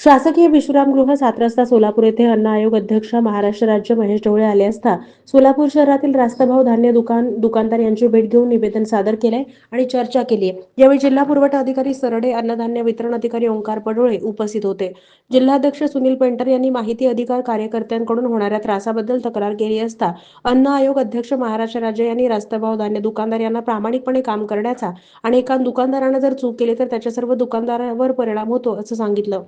शासकीय विश्रामगृह सात रस्ता सोलापूर येथे अन्न आयोग अध्यक्ष महाराष्ट्र राज्य महेश ढवळे आले असता सोलापूर शहरातील रास्तभाव धान्य दुकान दुकानदार यांची भेट घेऊन निवेदन सादर केले आणि चर्चा केली. यावेळी जिल्हा पुरवठा अधिकारी सरडे अन्नधान्य वितरण अधिकारी ओंकार पडोळे उपस्थित होते. जिल्हाध्यक्ष सुनील पेंटर यांनी माहिती अधिकार कार्यकर्त्यांकडून होणाऱ्या त्रासाबद्दल तक्रार केली असता अन्न आयोग अध्यक्ष महाराष्ट्र राज्य यांनी रास्तभाव धान्य दुकानदार यांना प्रामाणिकपणे काम करण्याचा आणि एका दुकानदारानं जर चूक केली तर त्याच्या सर्व दुकानदारावर परिणाम होतो असं सांगितलं.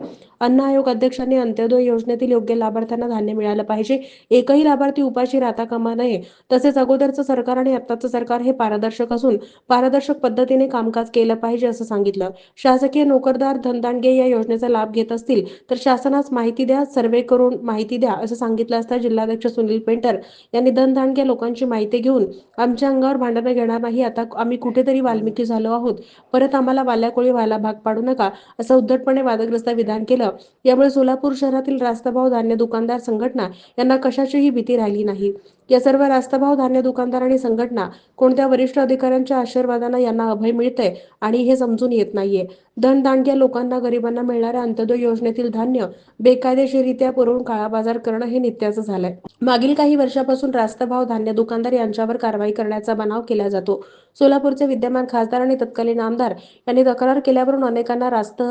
अन्न आयोग अध्यक्षांनी अंत्योदय योजनेतील योग्य लाभार्थ्यांना धान्य मिळालं पाहिजे. एकही लाभार्थी उपाशी राहता कामा नये. तसेच अगोदरचं सरकार आणि आत्ताचं सरकार हे पारदर्शक असून पारदर्शक पद्धतीने कामकाज केलं पाहिजे असं सांगितलं. शासकीय नोकरदार धनदांडगे या योजनेचा लाभ घेत असतील तर शासनास माहिती द्या सर्वे करून माहिती द्या असं सांगितलं असता जिल्हाध्यक्ष सुनील पेंटर यांनी धनदांडगे लोकांची माहिती घेऊन आमच्या अंगावर भांडणं घेणार नाही आता आम्ही कुठेतरी वाल्मिकी झालो आहोत. परत आम्हाला वाल्याकोळी व्हायला भाग पाडू नका असं उद्धटपणे वादग्रस्त विधान केलं. यामुळे सोलापूर शहरातील रास्तभाव धान्य दुकानदार संघटना यांना कशाचीही भीती राहिली नाही. या सर्व रास्तभाव धान्य दुकानदार आणि संघटना कोणत्या वरिष्ठ अधिकाऱ्यांच्या आशीर्वादानं यांना अभय मिळतंय आणि हे समजून येत नाहीये. धनदांडग्या लोकांना गरिबांना मिळणाऱ्या अंत्योदय योजनेतील धान्य बेकायदेशीररित्या पुरवून काळा बाजार करणं हे नित्याचं झालंय. मागील काही वर्षापासून रास्तभाव धान्य दुकानदार यांच्यावर कारवाई करण्याचा बनाव केला जातो. सोलापूरचे विद्यमान खासदार आणि तत्कालीन आमदार यांनी तक्रार केल्यावरून अनेकांना रास्त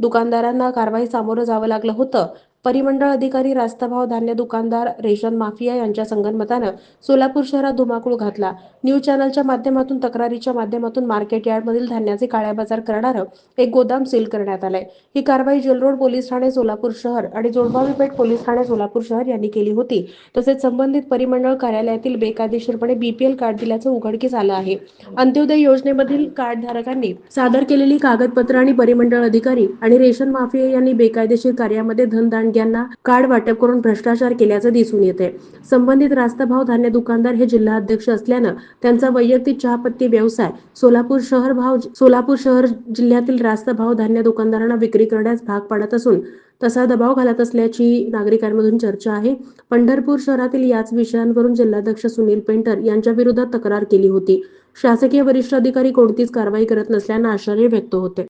दुकानदारांना कारवाई सामोरं जावं लागलं होतं. परिमंडळ अधिकारी रास्तभाव धान्य दुकानदार रेशन माफिया यांच्या संगनमतानं सोलापूर शहरात धुमाकूळ घातला. न्यूज चॅनलच्या माध्यमातून तक्रारीच्या माध्यमातून मार्केट यार्डमधील धान्याचे काळ्या बाजार करणारं एक गोदाम सील करण्यात आलंय. ही कारवाई जेलरोड पोलीस ठाणे सोलापूर शहर आणि जोडबावी पेठ पोलीस ठाणे सोलापूर शहर यांनी केली होती. तसेच संबंधित परिमंडळ कार्यालयातील बेकायदेशीरपणे बीपीएल कार्ड दिल्याचं उघडकीस आलं आहे. अंत्योदय योजनेमधील कार्डधारकांनी सादर केलेली कागदपत्र आणि परिमंडळ अधिकारी आणि रेशन माफिया यांनी बेकायदेशीर कार्यामध्ये धनदांडग्यांना कार्ड वाटप करून भ्रष्टाचार केल्याचं दिसून येते संबंधित रास्तभाव धान्य दुकानदार हे जिल्हा अध्यक्ष असल्यानं त्यांचा वैयक्तिक चहापत्ती व्यवसाय सोलापूर शहर भाव सोलापूर शहर जिल्ह्यातील रास्तभाव धान्य दुकानदारांना विक्री करण्यास भाग पाडत असून तसा दबाव घालत असल्याची नागरिकांमधून चर्चा आहे. पंढरपूर शहरातील याच विषयांवरून जिल्हाध्यक्ष सुनील पेंटर यांच्या विरोधात तक्रार केली होती. शासकीय वरिष्ठ अधिकारी कोणतीच कारवाई करत नसल्यानं आश्चर्य व्यक्त होते.